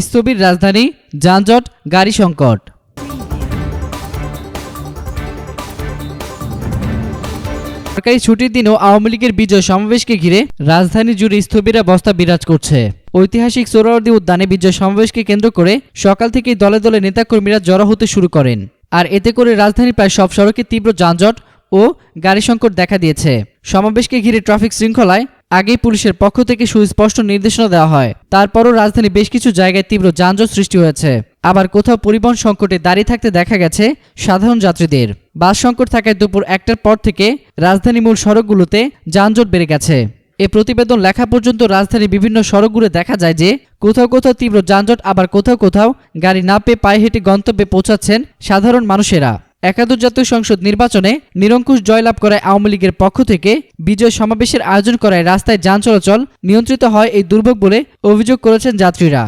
স্থবির রাজধানী যানজট, গাড়ি সংকট। সরকারি ছুটির দিনেও আওয়ামী লীগের বিজয় সমাবেশকে ঘিরে রাজধানী জুড়ে স্থবির অবস্থা বিরাজ করছে। ঐতিহাসিক সোহরাওয়ার্দী উদ্যানে বিজয় সমাবেশকে কেন্দ্র করে সকাল থেকেই দলে দলে নেতাকর্মীরা জড়ো হতে শুরু করেন। আর এতে করে রাজধানীর প্রায় সব সড়কে তীব্র যানজট ও গাড়ি সংকট দেখা দিয়েছে। সমাবেশকে ঘিরে ট্রাফিক শৃঙ্খলায় আগেই পুলিশের পক্ষ থেকে সুস্পষ্ট নির্দেশনা দেওয়া হয়। তারপরও রাজধানী বেশ কিছু জায়গায় তীব্র যানজট সৃষ্টি হয়েছে। আবার কোথাও পরিবহন সংকটে দাঁড়িয়ে থাকতে দেখা গেছে সাধারণ যাত্রীদের। বাস সংকট থাকায় দুপুর একটার পর থেকে রাজধানী মূল সড়কগুলোতে যানজট বেড়ে গেছে। এ প্রতিবেদন লেখা পর্যন্ত রাজধানীর বিভিন্ন সড়কগুলো দেখা যায় যে কোথাও কোথাও তীব্র যানজট, আবার কোথাও কোথাও গাড়ি না পেয়ে পায়ে হেঁটে গন্তব্যে পৌঁছাচ্ছেন সাধারণ মানুষেরা। একাদশ জাতীয় সংসদ নির্বাচনে নিরঙ্কুশ জয়লাভ করায় আওয়ামী লীগের পক্ষ থেকে বিজয় সমাবেশের আয়োজন করায় রাস্তায় যান চলাচল নিয়ন্ত্রিত হয় এই দুর্ভোগ বলে অভিযোগ করেছেন যাত্রীরা।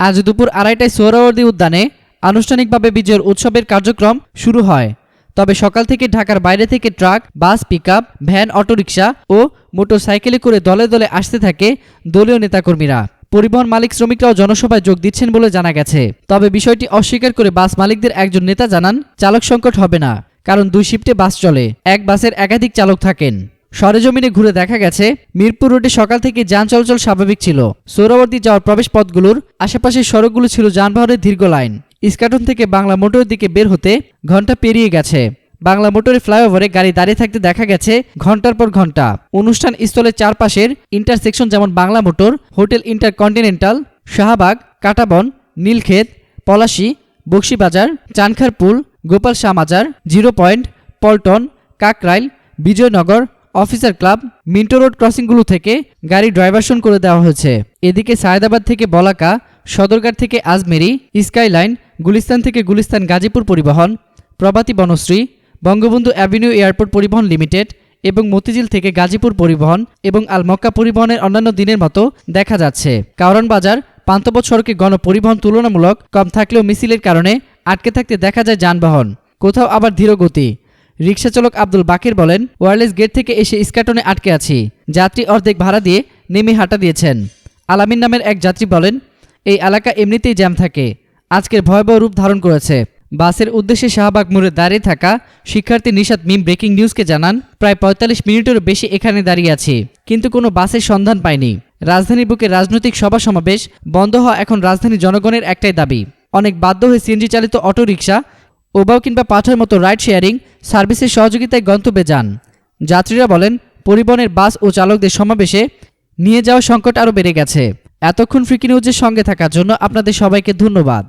আজ দুপুর আড়াইটায় সোহরাওয়ার্দী উদ্যানে আনুষ্ঠানিকভাবে বিজয়ের উৎসবের কার্যক্রম শুরু হয়। তবে সকাল থেকে ঢাকার বাইরে থেকে truck, bus, pickup, van, autorickshaw ও মোটরসাইকেলে করে দলে দলে আসতে থাকে দলীয় নেতাকর্মীরা। পরিবহন মালিক শ্রমিকরাও জনসভায় যোগ দিচ্ছেন বলে জানা গেছে। তবে বিষয়টি অস্বীকার করে বাস মালিকদের একজন নেতা জানান, চালক সংকট হবে না, কারণ দুই শিফটে বাস চলে, এক বাসের একাধিক চালক থাকেন। সরেজমিনে ঘুরে দেখা গেছে, মিরপুর রোডে সকাল থেকে যান চলাচল স্বাভাবিক ছিল। সৌরবর্তী যাওয়ার প্রবেশ পথগুলোর আশেপাশের সড়কগুলো ছিল যানবাহনের দীর্ঘ লাইন। ইস্কাটন থেকে বাংলা মোটরের দিকে বের হতে ঘণ্টা পেরিয়ে গেছে। বাংলা মোটরের ফ্লাইওভারে গাড়ি দাঁড়িয়ে থাকতে দেখা গেছে ঘণ্টার পর ঘণ্টা। অনুষ্ঠান স্থলের চারপাশের ইন্টারসেকশন যেমন Bangla motor, hotel intercontinental, Shahbag, Katabon, Nilkhet, Palashi, Bakshibazar, Chankharpul, Gopal Shahmazar zero point, Paltan, Kakrail, Bijoynagar, officer club, Minto road ক্রসিংগুলো থেকে গাড়ি ড্রাইভারশন করে দেওয়া হয়েছে। এদিকে সায়দাবাদ থেকে বলাকা, সদরঘাট থেকে আজমেরি, স্কাইলাইন, গুলিস্তান থেকে গুলিস্তান গাজীপুর পরিবহন, প্রভাতী বনশ্রী বঙ্গবন্ধু অ্যাভিনিউ এয়ারপোর্ট পরিবহন লিমিটেড এবং মতিঝিল থেকে গাজীপুর পরিবহন এবং আল মক্কা পরিবহনের অন্যান্য দিনের মতো দেখা যাচ্ছে। কারণ বাজার পান্তপথ সড়কে গণপরিবহন তুলনামূলক কম থাকলেও মিছিলের কারণে আটকে থাকতে দেখা যায় যানবাহন। কোথাও আবার ধীরগতি রিক্সা চালক আব্দুল বাকির বলেন, ওয়ারলেস গেট থেকে এসে ইস্কাটনে আটকে আছি। যাত্রী অর্ধেক ভাড়া দিয়ে নেমে হাঁটা দিয়েছেন। আলামিন নামের এক যাত্রী বলেন, এই এলাকা এমনিতেই জ্যাম থাকে। আজকের ভয়াবহ রূপ ধারণ করেছে। বাসের উদ্দেশ্যে শাহবাগ মোড়ে দাঁড়িয়ে থাকা শিক্ষার্থী নিশাদ মিম ব্রেকিং নিউজকে জানান, প্রায় পঁয়তাল্লিশ মিনিটেরও বেশি এখানে দাঁড়িয়ে আছি, কিন্তু কোনো বাসের সন্ধান পাইনি। রাজধানীর বুকে রাজনৈতিক সভা সমাবেশ বন্ধ হওয়া এখন রাজধানী জনগণের একটাই দাবি। অনেক বাধ্য হয়ে সিএনজি চালিত অটোরিকশা ওবাও কিংবা পাঠার মতো রাইড শেয়ারিং সার্ভিসের সহযোগিতায় গন্তব্যে যান। যাত্রীরা বলেন, পরিবহনের বাস ও চালকদের সমাবেশে নিয়ে যাওয়া সংকট আরও বেড়ে গেছে। এতক্ষণ ফ্রিকি নিউজের সঙ্গে থাকার জন্য আপনাদের সবাইকে ধন্যবাদ।